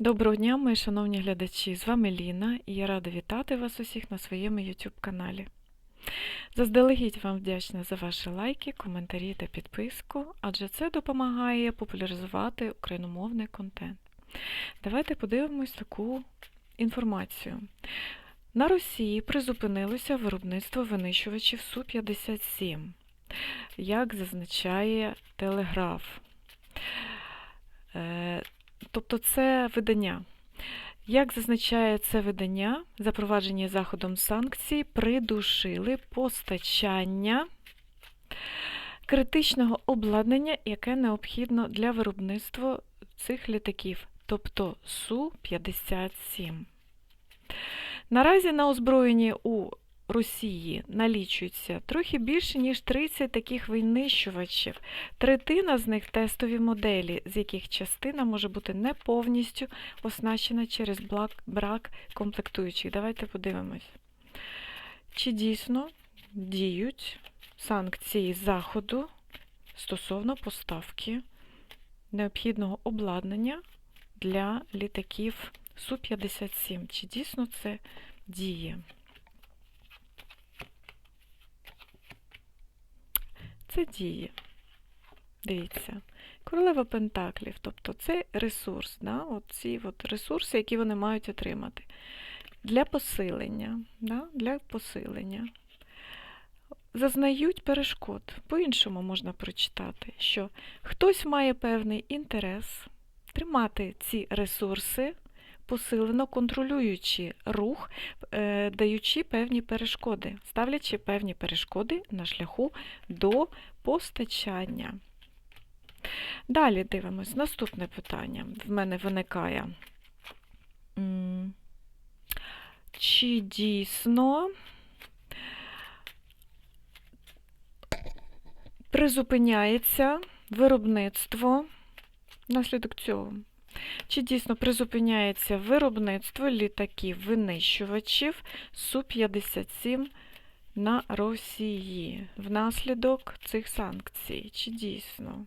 Доброго дня, мої шановні глядачі! З вами Ліна і я рада вітати вас усіх на своєму YouTube каналі. Заздалегідь вам вдячна за ваші лайки, коментарі та підписку, адже це допомагає популяризувати україномовний контент. Давайте подивимось таку інформацію. На Росії призупинилося виробництво винищувачів Су-57, як зазначає Телеграф. Тобто це видання. Як зазначає це видання, запроваджені заходом санкцій придушили постачання критичного обладнання, яке необхідно для виробництва цих літаків, тобто Су-57. Наразі на озброєнні у Росії налічується трохи більше, ніж 30 таких винищувачів. Третина з них тестові моделі, з яких частина може бути не повністю оснащена через брак комплектуючих. Давайте подивимось. Чи дійсно діють санкції Заходу стосовно поставки необхідного обладнання для літаків Су-57? Чи дійсно це діє? Це діє. Дивіться. Королева Пентаклів, тобто це ресурс, да? ці ресурси, які вони мають отримати. Для посилення. Да? Для посилення. Зазнають перешкод. По-іншому можна прочитати, що хтось має певний інтерес тримати ці ресурси, посилено контролюючи рух, е, даючи певні перешкоди, ставлячи певні перешкоди на шляху до постачання. Далі дивимось. Наступне питання в мене виникає. Чи дійсно призупиняється виробництво внаслідок цього? Чи дійсно призупиняється виробництво літаків-винищувачів Су-57 на Росії внаслідок цих санкцій? Чи дійсно?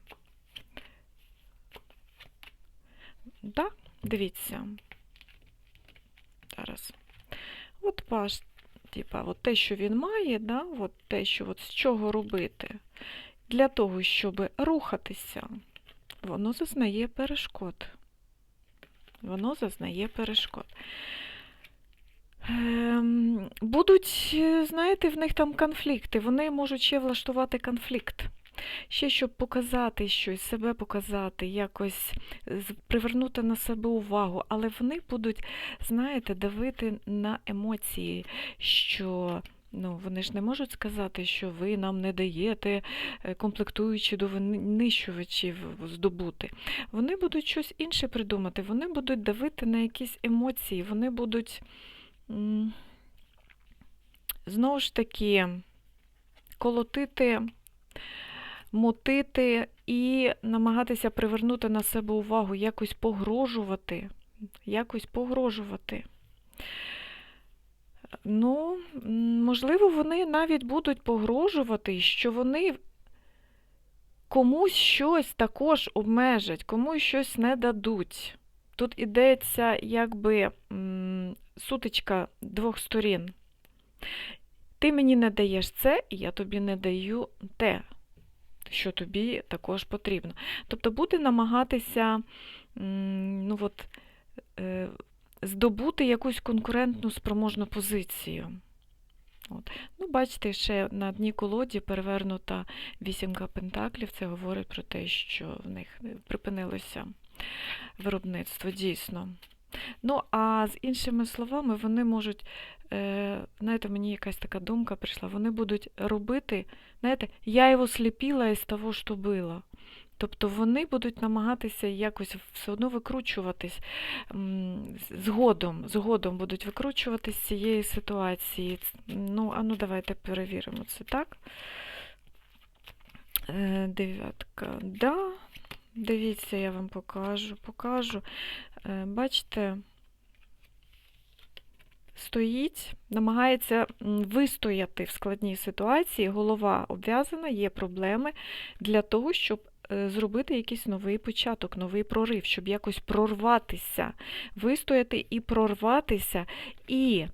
Так, дивіться. Зараз. От паш, типа, от те, що він має, да, от те, що от з чого робити. Для того, щоб рухатися, воно зазнає перешкод. Воно зазнає перешкод. Ем, Будуть, е, знаєте, в них там конфлікти. Вони можуть ще влаштувати конфлікт. Ще щоб показати щось, себе показати, якось привернути на себе увагу, але вони будуть, знаєте, давити на емоції, що ну, вони ж не можуть сказати, що ви нам не даєте е, комплектуючі до винищувачів здобути. Вони будуть щось інше придумати, вони будуть давити на якісь емоції, вони будуть знову ж таки колотити, мотити і намагатися привернути на себе увагу, якось погрожувати, якось погрожувати. Ну, можливо, вони навіть будуть погрожувати, що вони комусь щось також обмежать, комусь щось не дадуть. Тут ідеться якби сутичка двох сторін. Ти мені не даєш це, і я тобі не даю те, що тобі також потрібно. Тобто буде намагатися ну, от, е, здобути якусь конкурентну спроможну позицію. От. Ну, бачите, ще на дні колоді перевернута вісімка пентаклів. Це говорить про те, що в них е, припинилося виробництво, дійсно. Ну, а з іншими словами, вони можуть, е, знаєте, мені якась така думка прийшла, вони будуть робити, знаєте, я його сліпіла із того, що було. Тобто вони будуть намагатися якось все одно викручуватись згодом, згодом будуть викручуватись з цієї ситуації. Ну, а ну давайте перевіримо це так. Е, Дев'ятка, да. Дивіться, я вам покажу, покажу. Е, Бачите, стоїть, намагається вистояти в складній ситуації, голова обв'язана, є проблеми для того, щоб зробити якийсь новий початок, новий прорив, щоб якось прорватися, вистояти і прорватися, і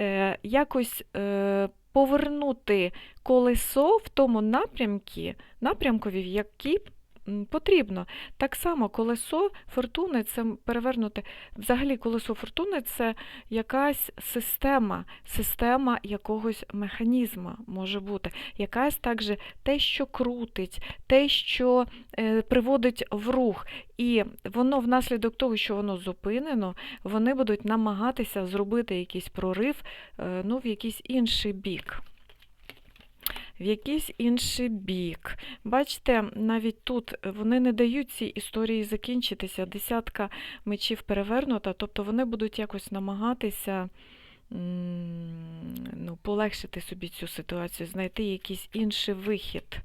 е, якось е, повернути колесо в тому напрямку, напрямкові, в який потрібно. Так само колесо фортуни це перевернути. Взагалі, колесо фортуни це якась система, система якогось механізму може бути. Якась також те, що крутить, те, що е, приводить в рух. І воно внаслідок того, що воно зупинено, вони будуть намагатися зробити якийсь прорив е, ну, в якийсь інший бік. В якийсь інший бік. Бачите, навіть тут вони не дають цій історії закінчитися. Десятка мечів перевернута, тобто вони будуть якось намагатися ну, полегшити собі цю ситуацію, знайти якийсь інший вихід.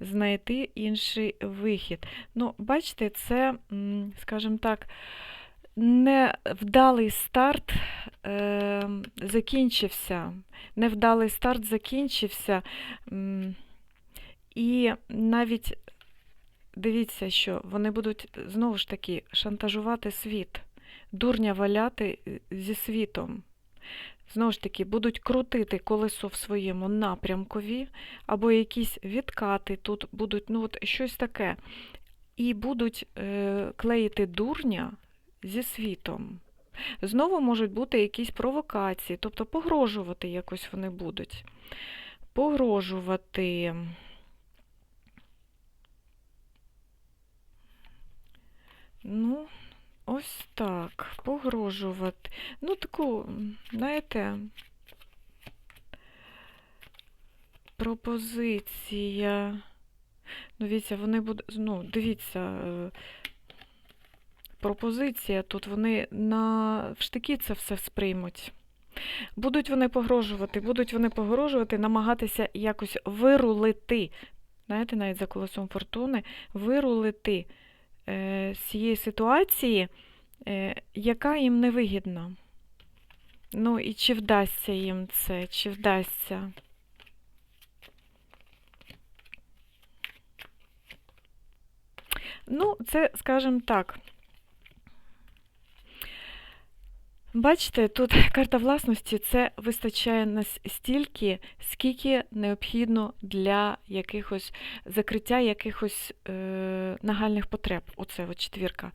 Знайти інший вихід. Ну, бачите, це, скажімо так, невдалий старт е, закінчився. Невдалий старт закінчився. І навіть дивіться, що вони будуть знову ж таки шантажувати світ, дурня валяти е, зі світом. Знову ж таки, будуть крутити колесо в своєму напрямкові, або якісь відкати тут будуть, ну от щось таке. І будуть е, клеїти дурня зі світом. Знову можуть бути якісь провокації, тобто погрожувати якось вони будуть. Погрожувати. Ну, ось так, погрожувати. Ну, таку, знаєте, пропозиція. Ну, дивіться, вони будуть, ну, дивіться, е, пропозиція тут, вони на штики це все сприймуть. Будуть вони погрожувати, будуть вони погрожувати, намагатися якось вирулити, знаєте, навіть за колесом фортуни, вирулити е, з цієї ситуації, е, яка їм невигідна. Ну і чи вдасться їм це, чи вдасться. Ну, це, скажімо так. Бачите, тут карта власності це вистачає нас стільки, скільки необхідно для якихось закриття якихось е, нагальних потреб. Оце от четвірка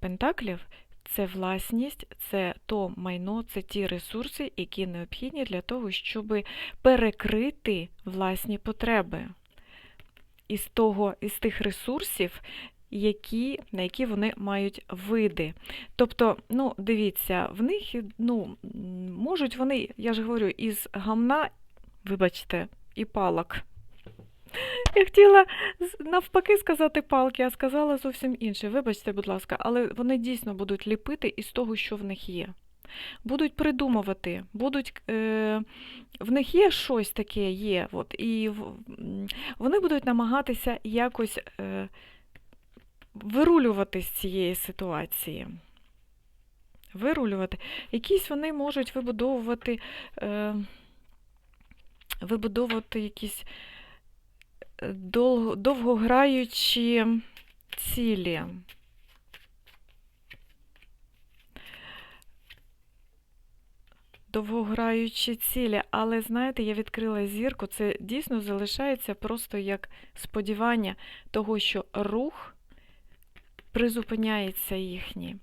пентаклів. Це власність, це то майно, це ті ресурси, які необхідні для того, щоб перекрити власні потреби. Із, того, із тих ресурсів, які, на які вони мають види. Тобто, ну, дивіться, в них ну, можуть вони, я ж говорю, із гамна, вибачте, і палок. Я хотіла навпаки сказати палки, а сказала зовсім інше. Вибачте, будь ласка, але вони дійсно будуть ліпити із того, що в них є. Будуть придумувати, будуть, е, в них є щось таке, є. От, і вони будуть намагатися якось е, вирулювати з цієї ситуації. Вирулювати. Якісь вони можуть вибудовувати, е, вибудовувати якісь е, довгограючі цілі. Довгограючі цілі, але знаєте, я відкрила зірку, це дійсно залишається просто як сподівання того, що рух призупиняється їхній.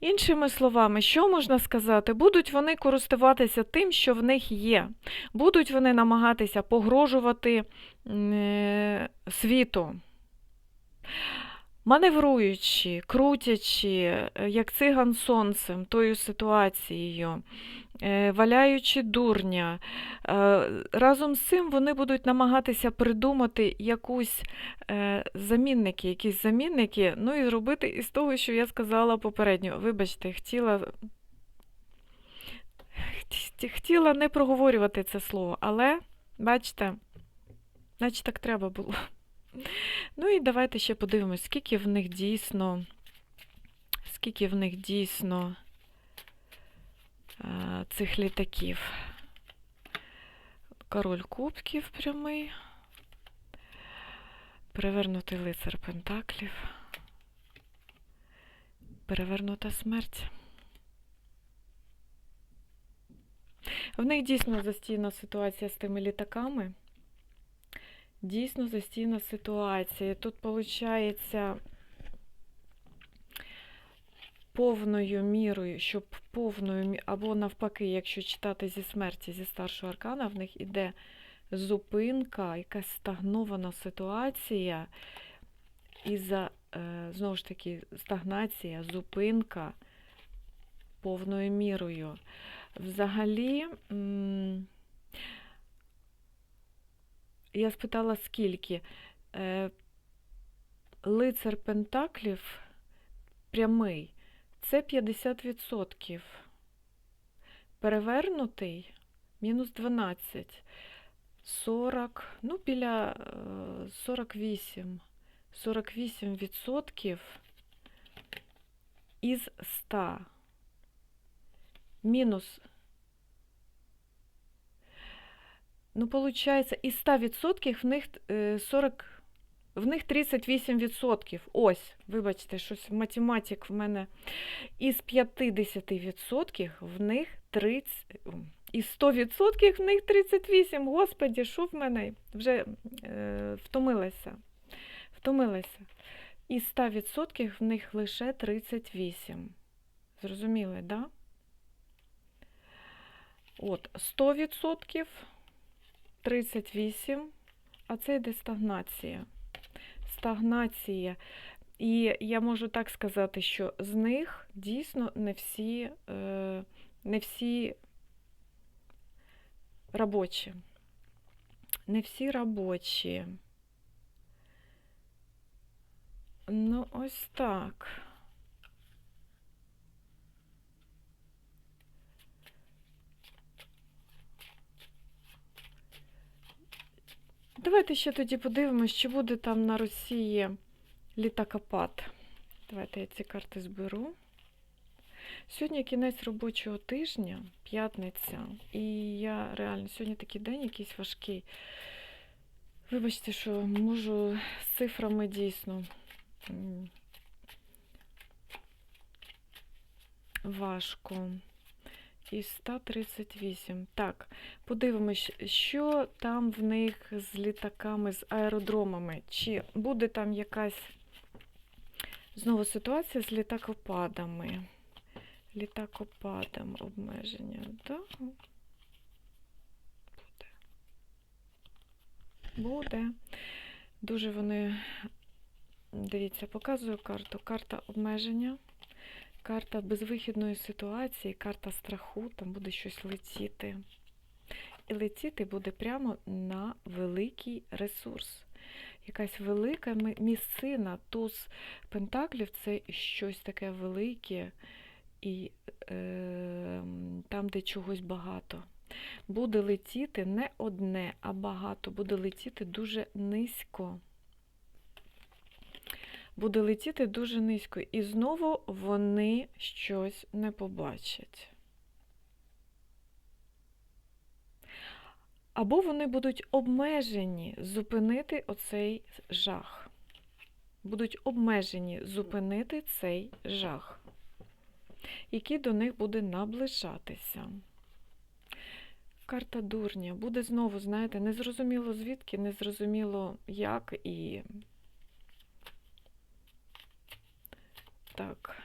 Іншими словами, що можна сказати? Будуть вони користуватися тим, що в них є. Будуть вони намагатися погрожувати е, світу. Маневруючи, крутячи, е, як циган сонцем, тою ситуацією, е, валяючи дурня. Е, Разом з цим вони будуть намагатися придумати якусь замінники, якісь замінники, ну і зробити із того, що я сказала попередньо. Вибачте, хотіла, хотіла не проговорювати це слово, але, бачите, значить так треба було. Ну і давайте ще подивимось, скільки в них дійсно, скільки в них дійсно е, цих літаків. Король кубків прямий. Перевернутий лицар Пентаклів. Перевернута смерть. В них дійсно застійна ситуація з тими літаками. Дійсно застійна ситуація. Тут виходить повною мірою, щоб повною або навпаки, якщо читати зі смерті, зі старшого аркана, в них іде зупинка, якась стагнована ситуація, і за е, знову ж таки стагнація, зупинка повною мірою. Взагалі, м, я спитала, скільки. Е, Лицар Пентаклів прямий це 50%. Перевернутий мінус 12. 40, ну, біля е, 48. 48% із 100. Мінус. Ну, виходить, із 100% в них е, 40, в них 38%. Ось, вибачте, щось математик в мене. Із 50% в них 30, із 100% в них 38. Господі, що в мене? Вже е, втомилася. Втомилася. Із 100% в них лише 38. Зрозуміли, так? Да? От, 100%, 38, а це йде стагнація. Стагнація. І я можу так сказати, що з них дійсно не всі, е, не всі робочі. Не всі робочі. Ну, ось так. Давайте ще тоді подивимось, чи буде там на Росії літакопад. Давайте я ці карти зберу. Сьогодні кінець робочого тижня, п'ятниця, і я реально сьогодні такий день якийсь важкий. Вибачте, що можу з цифрами дійсно важко. І 138. Так, подивимось, що там в них з літаками, з аеродромами. Чи буде там якась знову ситуація з літакопадами? Літакопадом обмеження. Да? Буде. Буде. Дуже вони, дивіться, показую карту. Карта обмеження. Карта безвихідної ситуації, карта страху, там буде щось летіти. І летіти буде прямо на великий ресурс. Якась велика місцина, туз пентаклів це щось таке велике, і е, там, де чогось багато. Буде летіти не одне, а багато. Буде летіти дуже низько буде летіти дуже низько, і знову вони щось не побачать. Або вони будуть обмежені зупинити оцей жах. Будуть обмежені зупинити цей жах, який до них буде наближатися. Карта дурня буде знову, знаєте, незрозуміло звідки, незрозуміло як і Так.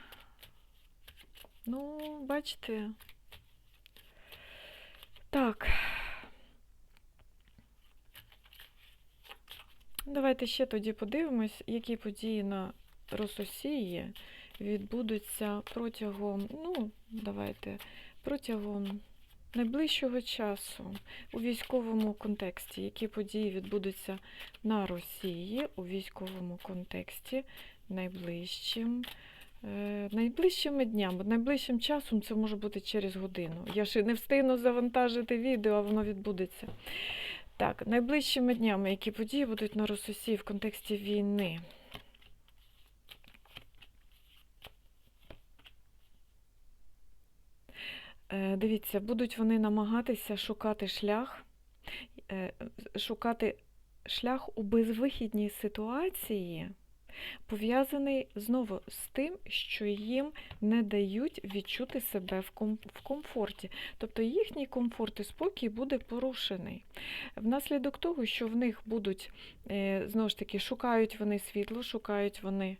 Ну, бачите. Так. Давайте ще тоді подивимось, які події на Рососії відбудуться протягом, ну, давайте, протягом найближчого часу у військовому контексті, які події відбудуться на Росії у військовому контексті найближчим. Е, Найближчими днями, найближчим часом це може бути через годину. Я ще не встигну завантажити відео, а воно відбудеться. Так, найближчими днями, які події будуть на Рососії в контексті війни. Е, Дивіться, будуть вони намагатися шукати шлях, е, шукати шлях у безвихідній ситуації пов'язаний знову з тим, що їм не дають відчути себе в ком- в комфорті. Тобто їхній комфорт і спокій буде порушений. Внаслідок того, що в них будуть, е, знову ж таки, шукають вони світло, шукають вони.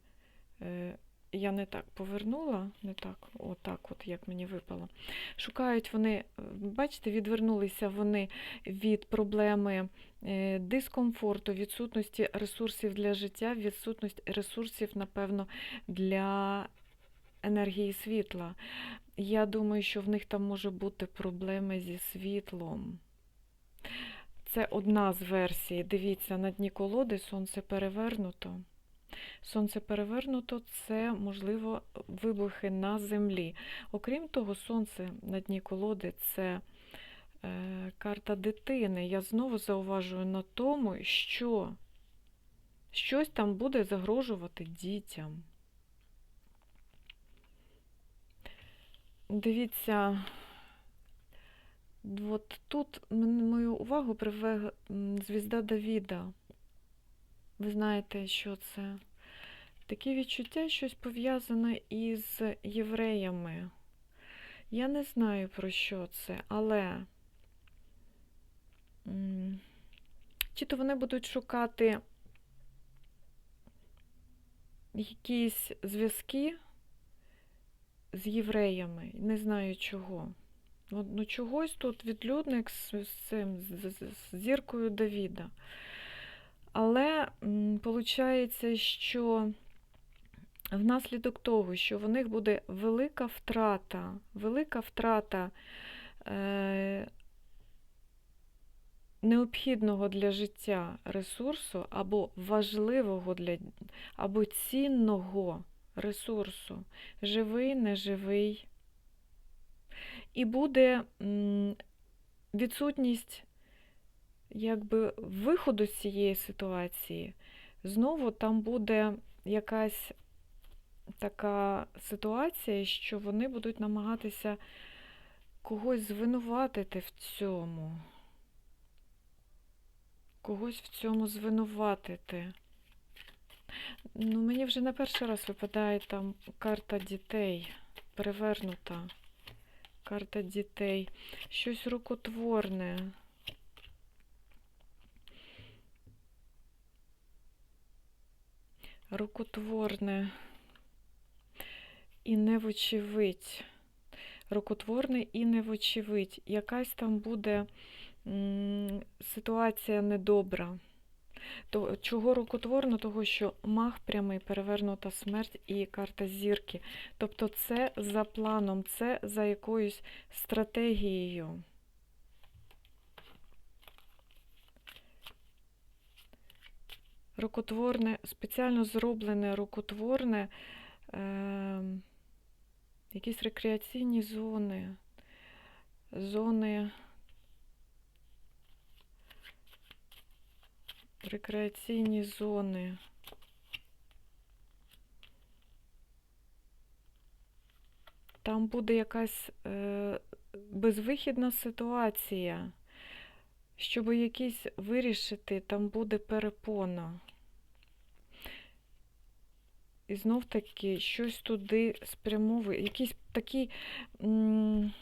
Я не так повернула, не так, отак, от як мені випало. Шукають вони, е, бачите, відвернулися вони від проблеми е, дискомфорту, відсутності ресурсів для життя, відсутність ресурсів, напевно, для енергії світла. Я думаю, що в них там може бути проблеми зі світлом. Це одна з версій. Дивіться, на дні колоди сонце перевернуто. Сонце перевернуто це, можливо, вибухи на землі. Окрім того, сонце на дні колоди це е, карта дитини. Я знову зауважую на тому, що щось там буде загрожувати дітям. Дивіться, от тут мою увагу приве звізда Давіда. Ви знаєте, що це? Таке відчуття, щось пов'язане із євреями. Я не знаю, про що це, але чи то вони будуть шукати якісь зв'язки з євреями, не знаю чого. Ну, ну, чогось тут відлюдник з, з, з- з зіркою Давіда. Але виходить, що внаслідок того, що в них буде велика втрата, велика втрата е, необхідного для життя ресурсу або важливого для або цінного ресурсу, живий, неживий. І буде відсутність якби виходу з цієї ситуації. Знову там буде якась така ситуація, що вони будуть намагатися когось звинуватити в цьому. Когось в цьому звинуватити. Ну, мені вже не перший раз випадає там карта дітей, перевернута. Карта дітей. Щось рукотворне. Рукотворне і невочевидь. Рукотворне і невочевидь. Якась там буде м, ситуація недобра. То, чого рукотворно? Того, що мах прямий, перевернута смерть і карта зірки. Тобто це за планом, це за якоюсь стратегією. Рукотворне, спеціально зроблене рукотворне, е, якісь рекреаційні зони, зони. рекреаційні зони. Там буде якась е, безвихідна ситуація. Щоб якісь вирішити, там буде перепона. І знов таки щось туди спрямовує. Якийсь такий м,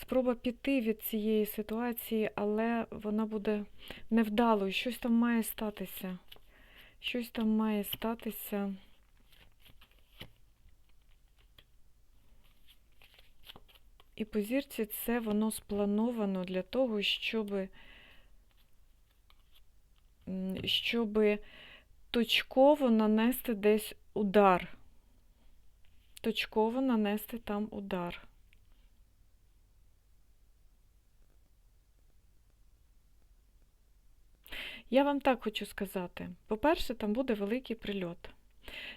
спроба піти від цієї ситуації, але вона буде невдалою. Щось там має статися. Щось там має статися. І по зірці це воно сплановано для того, щоб, щоб точково нанести десь удар. Точково нанести там удар. Я вам так хочу сказати. По-перше, там буде великий прильот.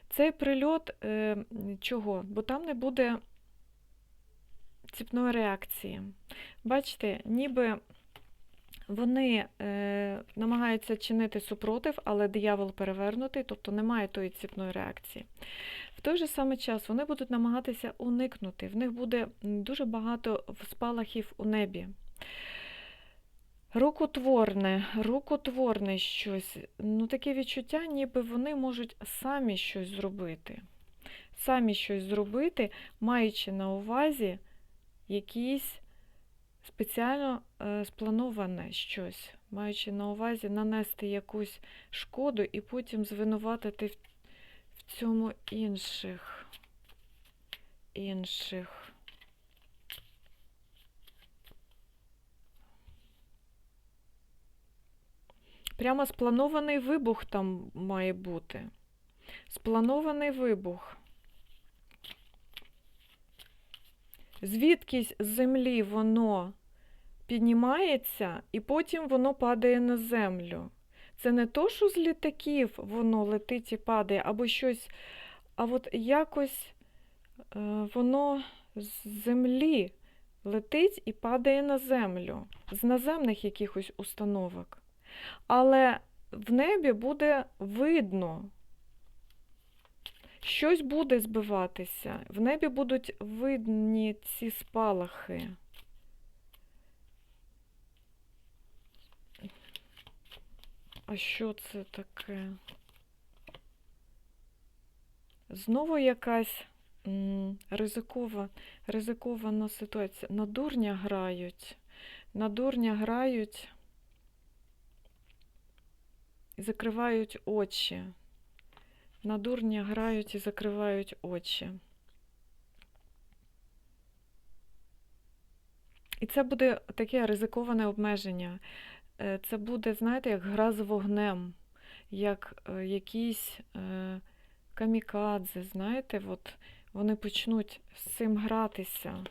Цей прильот е, чого? Бо там не буде ціпної реакції. Бачите, ніби вони е, намагаються чинити супротив, але диявол перевернутий, тобто немає тої ціпної реакції. В той же самий час вони будуть намагатися уникнути. В них буде дуже багато спалахів у небі. Рукотворне, рукотворне щось. Ну, таке відчуття, ніби вони можуть самі щось зробити. Самі щось зробити, маючи на увазі якісь спеціально е, сплановане щось, маючи на увазі нанести якусь шкоду і потім звинуватити в, в цьому інших. інших. Прямо спланований вибух там має бути. Спланований вибух. Звідкись з землі воно піднімається і потім воно падає на землю. Це не то, що з літаків воно летить і падає, або щось, а от якось е, воно з землі летить і падає на землю, з наземних якихось установок. Але в небі буде видно, щось буде збиватися, в небі будуть видні ці спалахи. А що це таке? Знову якась м, ризикова, ризикована ситуація. На дурня грають. На дурня грають закривають очі. На дурня грають і закривають очі. І це буде таке ризиковане обмеження. Е, Це буде, знаєте, як гра з вогнем, як е, якісь е, камікадзе, знаєте, от вони почнуть з цим гратися.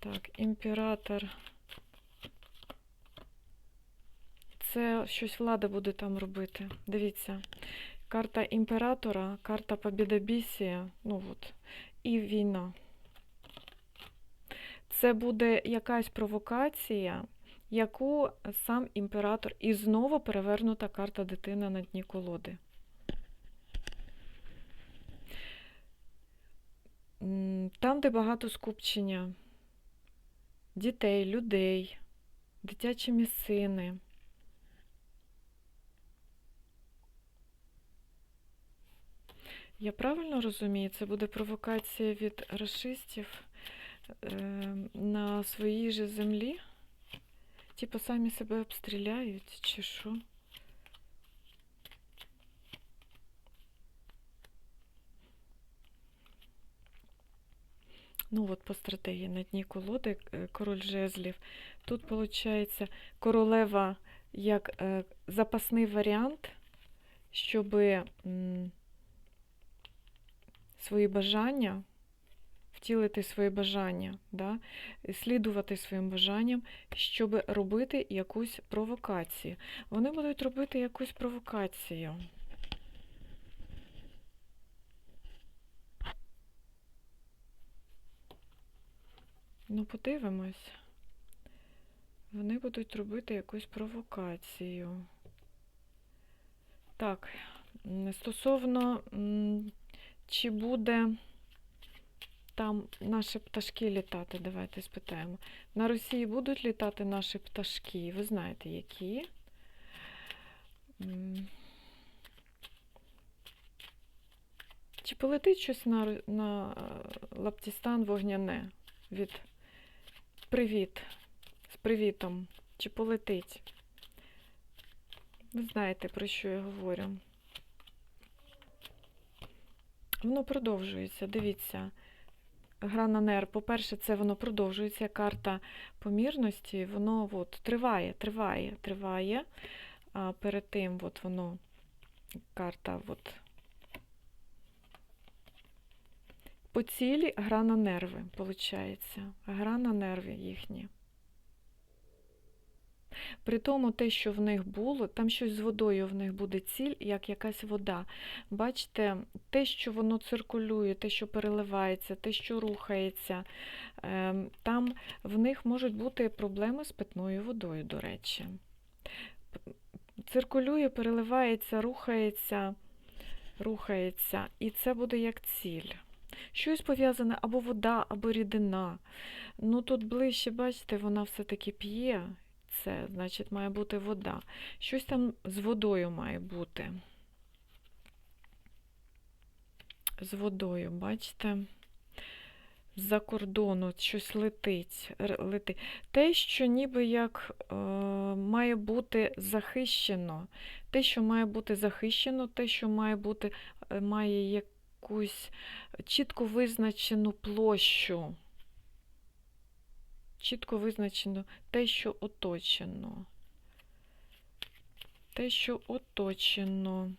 Так, імператор. Це щось влада буде там робити. Дивіться. Карта імператора, карта Побєдобісія, ну от, і війна. Це буде якась провокація, яку сам імператор і знову перевернута карта дитина на дні колоди. Там, де багато скупчення дітей, людей, дитячі місцини. Я правильно розумію, це буде провокація від расистів е, на своїй же землі? Типа самі себе обстріляють, чи що? Ну от по стратегії на дні колоди е, король жезлів. Тут виходить королева як е, запасний варіант, щоб свої бажання, втілити свої бажання, да? слідувати своїм бажанням, щоб робити якусь провокацію. Вони будуть робити якусь провокацію. Ну, подивимось. Вони будуть робити якусь провокацію. Так, стосовно, чи буде там наші пташки літати, давайте спитаємо. На Росії будуть літати наші пташки? Ви знаєте, які? Чи полетить щось на, на е, Лаптістан вогняне від Привіт. З привітом. Чи полетить? Ви знаєте, про що я говорю. Воно продовжується. Дивіться. Гра на нерв. По-перше, це воно продовжується. Карта помірності, воно от, триває, триває, триває. А перед тим от воно карта от. По цілі гра на нерви, виходить. Гра на нерви їхні. При тому те, що в них було, там щось з водою в них буде ціль, як якась вода. Бачите, те, що воно циркулює, те, що переливається, те, що рухається, ем, там в них можуть бути проблеми з питною водою, до речі. Циркулює, переливається, рухається, рухається, і це буде як ціль. Щось пов'язане або вода, або рідина. Ну тут ближче, бачите, вона все-таки п'є. Це, значить, має бути вода. Щось там з водою має бути. З водою, бачите? З-за кордону щось летить, летить. Те, що ніби як е, має бути захищено. Те, що має бути захищено, те, що має бути, е, має якусь чітко визначену площу. Чітко визначено те, що оточено. Те, що оточено.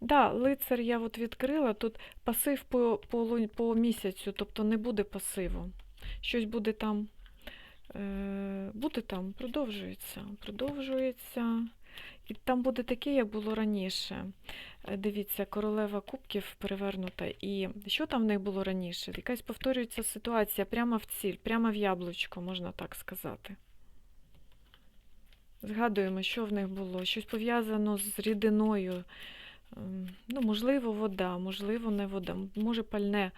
Да, лицар я от відкрила, тут пасив по, по, по місяцю, тобто не буде пасиву. Щось буде там, е, буде там, продовжується, продовжується. І там буде таке, як було раніше. Е, Дивіться, королева кубків перевернута. І що там в них було раніше? Якась повторюється ситуація прямо в ціль, прямо в яблучко, можна так сказати. Згадуємо, що в них було. Щось пов'язано з рідиною. Ем, Ну, можливо, вода, можливо, не вода, може пальне.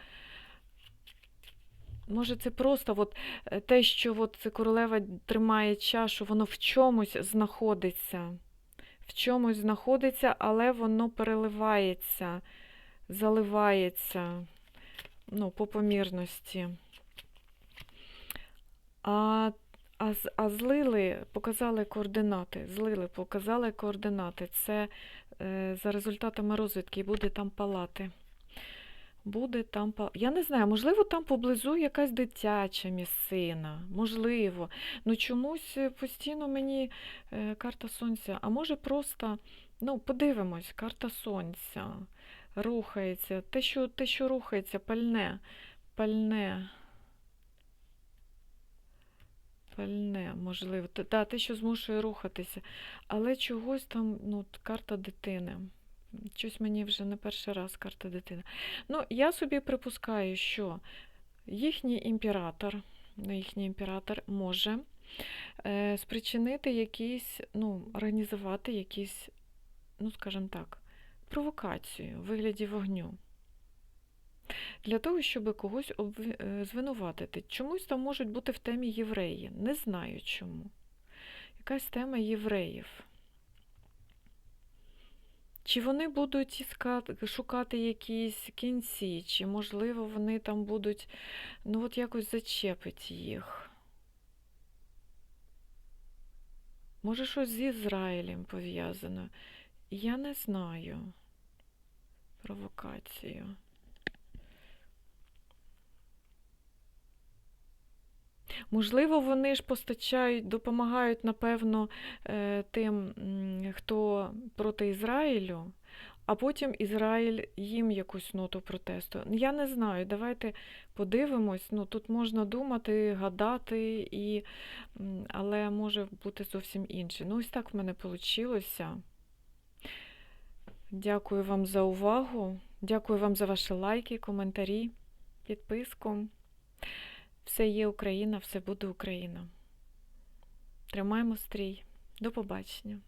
Може, це просто от, е, те, що от королева тримає чашу, воно в чомусь знаходиться. В чомусь знаходиться, але воно переливається, заливається ну, по помірності. А, а, а злили, показали координати. Злили, показали координати. Це е, за результатами розвідки буде там палати. Буде там. Я не знаю, можливо, там поблизу якась дитяча місцина. Можливо. Ну чомусь е, постійно мені е, карта сонця. А може просто, ну, подивимось, карта сонця рухається. Те, що, те, що рухається, пальне. Пальне. Пальне, можливо. Та, те, що змушує рухатися. Але чогось там, ну, карта дитини. Щось мені вже не перший раз карта дитини. Ну, я собі припускаю, що їхній імператор, ну, їхній імператор може е, спричинити якісь, ну, організувати якісь, ну, скажімо так, провокацію у вигляді вогню. Для того, щоб когось е, звинуватити. Чомусь там можуть бути в темі євреї. Не знаю чому. Якась тема євреїв. Чи вони будуть іскати, шукати якісь кінці, чи, можливо, вони там будуть, ну, от якось зачепить їх. Може, щось з Ізраїлем пов'язано. Я не знаю. Провокацію. Можливо, вони ж постачають, допомагають, напевно, е, тим, хто проти Ізраїлю, а потім Ізраїль їм якусь ноту протесту. Я не знаю, давайте подивимось. Ну, тут можна думати, гадати, і... але може бути зовсім інше. Ну, ось так в мене вийшло. Дякую вам за увагу. Дякую вам за ваші лайки, коментарі, підписку. Все є Україна, все буде Україна. Тримаємо стрій. До побачення.